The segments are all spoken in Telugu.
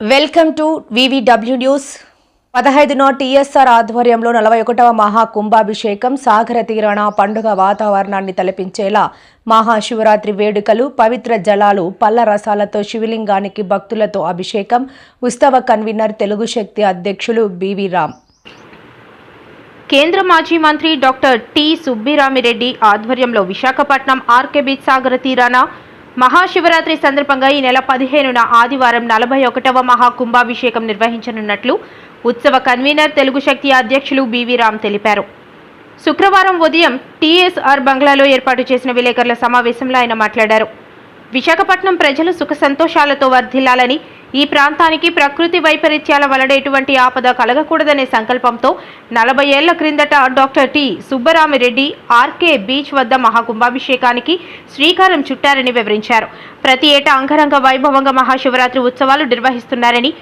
వెల్కమ్ టు వివిడబ్ల్యూ న్యూస్ పదహైదున టీఎస్ఆర్ ఆధ్వర్యంలో నలభై ఒకటవ మహా కుంభాభిషేకం సాగర తీరాన పండుగ వాతావరణాన్ని తలపించేలా మహాశివరాత్రి వేడుకలు పవిత్ర జలాలు పల్ల రసాలతో శివలింగానికి భక్తులతో అభిషేకం ఉత్సవ కన్వీనర్ తెలుగు శక్తి అధ్యక్షులు బివి రామ్. కేంద్ర మాజీ మంత్రి డాక్టర్ టి సుబ్బిరామిరెడ్డి ఆధ్వర్యంలో విశాఖపట్నం ఆర్కే బీచ్ సాగర తీరాన మహాశివరాత్రి సందర్భంగా ఈ నెల పదిహేనున ఆదివారం నలభై ఒకటవ మహా కుంభాభిషేకం నిర్వహించనున్నట్లు ఉత్సవ కన్వీనర్ తెలుగు శక్తి అధ్యక్షులు బివి రామ్ తెలిపారు. శుక్రవారం ఉదయం టీఎస్ఆర్ బంగ్లాలో ఏర్పాటు చేసిన విలేకరుల సమావేశంలో ఆయన మాట్లాడారు. విశాఖపట్నం ప్రజలు సుఖ సంతోషాలతో వర్ధిల్లాలని ఈ ప్రాంతానికి ప్రకృతి వైపరీత్యాల వలన ఎటువంటి ఆపద కలగకూడదనే సంకల్పంతో నలభై ఏళ్ళ క్రిందట doctor T. Subbarami Reddy RK beach వద్ద మహాకుంభాభిషేకానికి శ్రీకారం చుట్టారని వివరించారు. ప్రతి ఏటా అంగరంగ వైభవంగా మహాశివరాత్రి ఉత్సవాలు నిర్వహిస్తున్నారని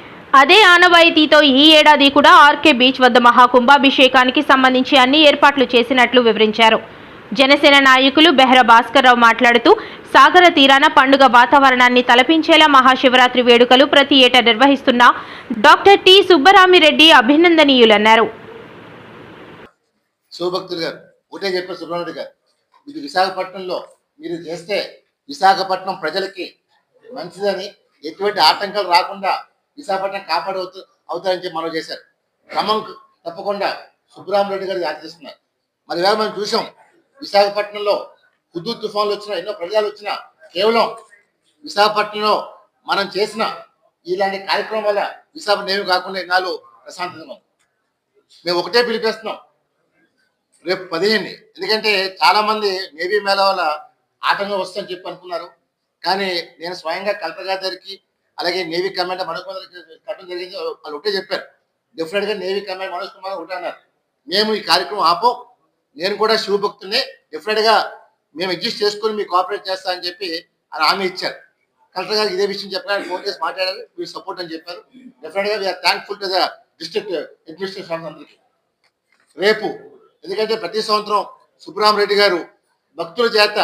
అదే ఆనవాయితీతో ఈ ఏడాది కూడా ఆర్కే బీచ్ వద్ద మహాకుంభాభిషేకానికి సంబంధించి అన్ని ఏర్పాట్లు చేసినట్లు వివరించారు. జనసేన నాయకులు బెహ్రా భాస్కర్రావు మాట్లాడుతూ సాగర తీరాన పండుగ వాతావరణాన్ని తలపించేలా మహాశివరాత్రి వేడుకలు ప్రతి ఏటా నిర్వహిస్తున్న డాక్టర్ టి సుబ్బరామిరెడ్డి అభినందనీయులన్నారు. శివభక్తులు గారు ఒకటే చెప్పారు సుబ్రహ్మణ్యుడు గారు ఇది విశాఖపట్నంలో మీరు చేస్తే విశాఖపట్నం ప్రజలకి మంచిదని ఎటువంటి ఆటంకాలు రాకుండా విశాఖపట్నం కాపాడవుతూ అవుతారని చెప్పి మనం చేశారు. క్రమం తప్పకుండా సుబ్బరామరెడ్డి గారు ఆచరిస్తున్నారు మరి వేళ మనం చూసాం విశాఖపట్నంలో హుద్దు తుఫాన్లు వచ్చినా ఎన్నో ప్రజలు వచ్చినా కేవలం విశాఖపట్నంలో మనం చేసిన ఇలాంటి కార్యక్రమం వల్ల విశాఖపట్నం ఏమి కాకుండా ఎన్నాళ్ళు ప్రశాంతంగా మేము ఒకటే పిలిపేస్తున్నాం. రేపు పదిహేను ఎందుకంటే చాలా మంది నేవీ మేళ వల్ల ఆటంకం వస్తుందని చెప్పి అనుకున్నారు. కానీ నేను స్వయంగా కలెక్టర్ గారి దగ్గరికి అలాగే నేవీ కమాండర్ మనోజ్ కుమార్ కట్టడం జరిగింది వాళ్ళు ఒకటే చెప్పారు. డెఫినెట్గా నేవీ కమాండర్ మనోజ్ కుమార్ ఒకటే అన్నారు. మేము ఈ కార్యక్రమం ఆపం. నేను కూడా శివభక్తుల్ని డెఫినెట్గా మేము అడ్జస్ట్ చేసుకొని మీకు కోఆపరేట్ చేస్తా అని చెప్పి ఆయన హామీ ఇచ్చారు. కలెక్టర్ గారికి ఇదే విషయం చెప్పారు ఫోన్ చేసి మాట్లాడారు. మీరు సపోర్ట్ అని చెప్పారు. డెఫినెట్గా we are thankful to the district administration అందరికీ. రేపు ఎందుకంటే ప్రతి సంవత్సరం సుబ్రహ్మరెడ్డి గారు భక్తుల చేత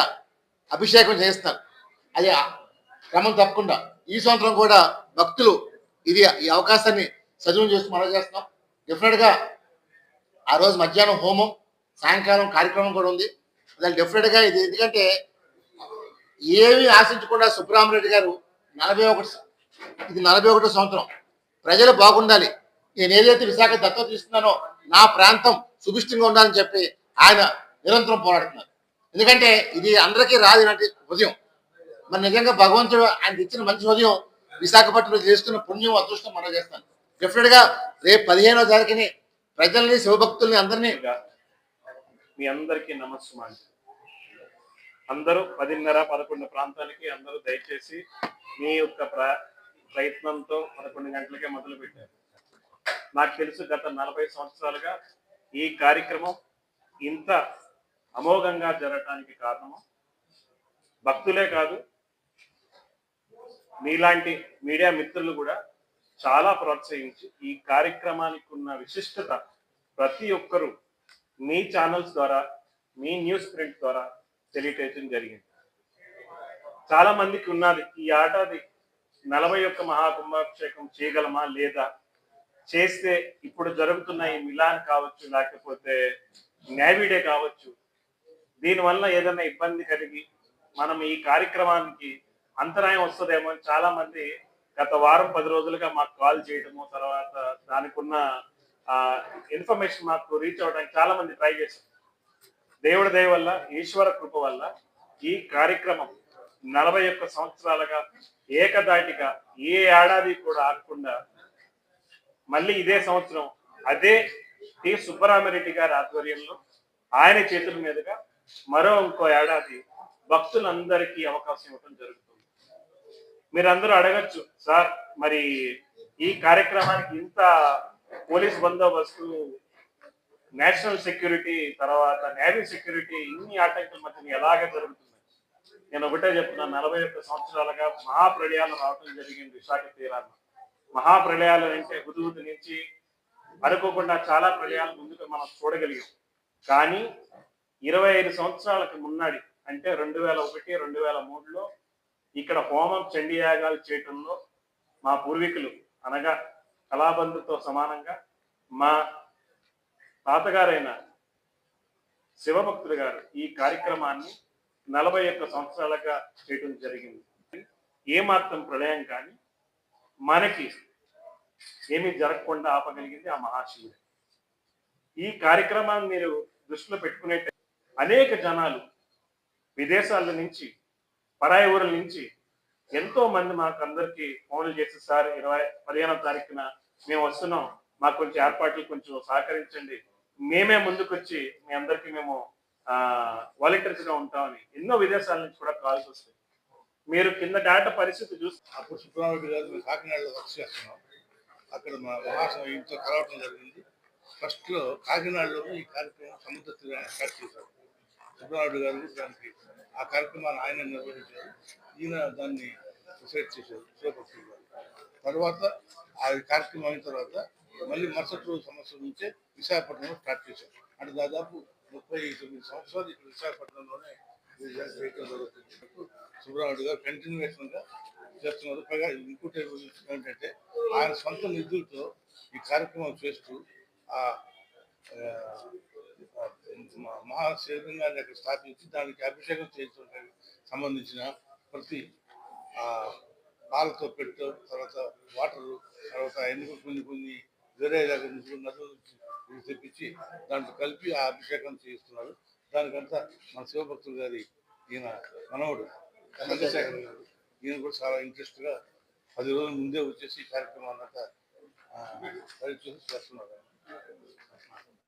అభిషేకం చేస్తారు. అది క్రమం తప్పకుండా. ఈ సంవత్సరం కూడా భక్తులు ఇది ఈ అవకాశాన్ని సజీవం చేస్తూ మనం చేస్తున్నాం. డెఫినెట్గా ఆ రోజు మధ్యాహ్నం హోమం. సాయంకాలం కార్యక్రమం కూడా ఉంది. దాని డెఫినెట్గా ఇది ఎందుకంటే ఏమీ ఆశించకుండా సుబ్బరామరెడ్డి గారు నలభై ఒకటి ఇది నలభై ఒకటో సంవత్సరం. ప్రజలు బాగుండాలి. నేను ఏదైతే విశాఖ దత్తత తీసుకున్నానో నా ప్రాంతం సుభిష్టంగా ఉండాలని చెప్పి ఆయన నిరంతరం పోరాడుతున్నారు. ఎందుకంటే ఇది అందరికీ రాదు ఇలాంటి ఉదయం. మరి నిజంగా భగవంతుడు ఆయన ఇచ్చిన మంచి ఉదయం విశాఖపట్నంలో చేసుకున్న పుణ్యం అదృష్టం మనం చేస్తాను డెఫినెట్గా రేపు పదిహేనో తారీఖుని ప్రజల్ని శివభక్తుల్ని అందరినీ మీ అందరికీ నమస్సుమాంజలి. అందరూ పదిన్నర పదకొండు ప్రాంతానికి అందరూ దయచేసి మీ యొక్క ప్ర ప్రయత్నంతో పదకొండు గంటలకే మొదలు పెట్టారు. నాకు తెలుసు గత నలభై సంవత్సరాలుగా ఈ కార్యక్రమం ఇంత అమోఘంగా జరగటానికి కారణము. భక్తులే కాదు మీలాంటి మీడియా మిత్రులు కూడా చాలా ప్రోత్సహించి ఈ కార్యక్రమానికి ఉన్న విశిష్టత ప్రతి ఒక్కరూ మీ ఛానల్స్ ద్వారా మీ న్యూస్ ప్రింట్ ద్వారా తెలియటం జరిగింది. చాలా మందికి ఉన్నది ఈ ఆటది నలభై ఒక్క మహాకుంభాభిషేకం చేయగలమా లేదా? చేస్తే ఇప్పుడు జరుగుతున్న ఈ మిలాన్ కావచ్చు లేకపోతే నేవిడే కావచ్చు దీనివల్ల ఏదైనా ఇబ్బంది కలిగి మనం ఈ కార్యక్రమానికి అంతరాయం వస్తుందేమో అని చాలా మంది గత వారం పది రోజులుగా మాకు కాల్ చేయడము తర్వాత దానికి ఉన్న ఇన్ఫర్మేషన్ మాకు రీచ్ అవ్వడానికి చాలా మంది ట్రై చేశారు. దేవుడి దయ వల్ల ఈశ్వర కృప వల్ల ఈ కార్యక్రమం నలభై ఒక్క సంవత్సరాలుగా ఏకదాటిగా ఏ ఏడాది కూడా ఆగకుండా మళ్ళీ ఇదే సంవత్సరం అదే టి సుబ్బరామరెడ్డి గారి ఆధ్వర్యంలో ఆయన చేతుల మీదుగా మరో ఇంకో ఏడాది భక్తులందరికీ అవకాశం ఇవ్వడం జరుగుతుంది. మీరందరూ అడగచ్చు సార్ మరి ఈ కార్యక్రమానికి ఇంత పోలీస్ బందోబస్తు నేషనల్ సెక్యూరిటీ తర్వాత నేవీ సెక్యూరిటీ ఇన్ని ఆటంకాల మధ్య ఎలాగ జరుగుతుంది నేను ఒకటే చెప్తున్నా నలభై ఒక్క సంవత్సరాలుగా మహాప్రళయాలు రావటం జరిగింది విశాఖ తీరాన్ని మహాప్రళయాలు అంటే హుదుహుదు నుంచి అనుకోకుండా చాలా ప్రళయాలు ముందుకు మనం చూడగలిగాం. కానీ ఇరవై ఐదు సంవత్సరాలకు మున్నాడి అంటే రెండు వేల ఒకటి రెండు వేల మూడులో ఇక్కడ హోమం చండీయాగాలు చేయటంలో మా పూర్వీకులు అనగా కళాబంధుతో సమానంగా మా తాతగారైన శివభక్తుడు గారు ఈ కార్యక్రమాన్ని నలభై ఒక్క సంవత్సరాలుగా చేయడం జరిగింది. ఏమాత్రం ప్రళయం కానీ మనకి ఏమీ జరగకుండా ఆపగలిగింది ఆ మహాశివుడు. ఈ కార్యక్రమాన్ని మీరు దృష్టిలో పెట్టుకునే అనేక జనాలు విదేశాల నుంచి పరాయి ఊరుల నుంచి ఎంతో మంది మాకు అందరికి ఫోన్లు చేసి సార్ ఇరవై పదిహేనవ తారీఖున మేము వస్తున్నాం. మాకు కొంచెం ఏర్పాట్లు కొంచెం సహకరించండి. మేమే ముందుకొచ్చి మీ అందరికి మేము వాలంటీర్స్గా ఉంటామని ఎన్నో విదేశాల నుంచి కూడా కాల్స్ వస్తాయి. మీరు కింద డేటా పరిస్థితి చూస్తే అప్పుడు సుబ్రహ్మణ్య గారు కాకినాడలో వర్క్ చేస్తున్నాం. అక్కడ మా మహాసభ ఇంట్లో కలవటం జరిగింది. ఫస్ట్లో కాకినాడలో ఈ కార్యక్రమం సముద్ర తీరాన్ని స్టార్ట్ చేశారు. సుబ్రహ్మణ్యుడు గారు దానికి ఆ కార్యక్రమాన్ని ఆయన నిర్వహించారు. ఈయన దాన్ని డిసైడ్ చేశారు చేపట్టారు తర్వాత ఆ కార్యక్రమం అయిన తర్వాత మళ్ళీ మరుసటి రోజు సంవత్సరం నుంచే విశాఖపట్నంలో స్టార్ట్ చేశారు. అంటే దాదాపు ముప్పై తొమ్మిది సంవత్సరాలు ఇక్కడ విశాఖపట్నంలోనే ఇది జరుగుతుంది. గారు కంటిన్యూషన్గా చేస్తున్నారు. పైగా ఇంకోటి ఏంటంటే ఆయన సొంత నిధులతో ఈ కార్యక్రమం చేస్తూ ఆ ఆ, మహాశివలింగాన్ని అక్కడ స్థాపించి దానికి అభిషేకం చేయడానికి సంబంధించిన ప్రతి పాలతో పెట్టు తర్వాత వాటర్ తర్వాత ఎందుకు కొన్ని కొన్ని వేరే దగ్గర నుంచి నదుల నుంచి తెప్పించి దాంట్లో కలిపి ఆ అభిషేకం చేయిస్తున్నారు. దానికంతా మన శివభక్తులు గారి ఈయన మనవడు చంద్రశేఖర్ గారు. ఈయన కూడా చాలా ఇంట్రెస్ట్గా పది రోజుల ముందే వచ్చేసి కార్యక్రమాన్ని అంతా చేస్తున్నారు.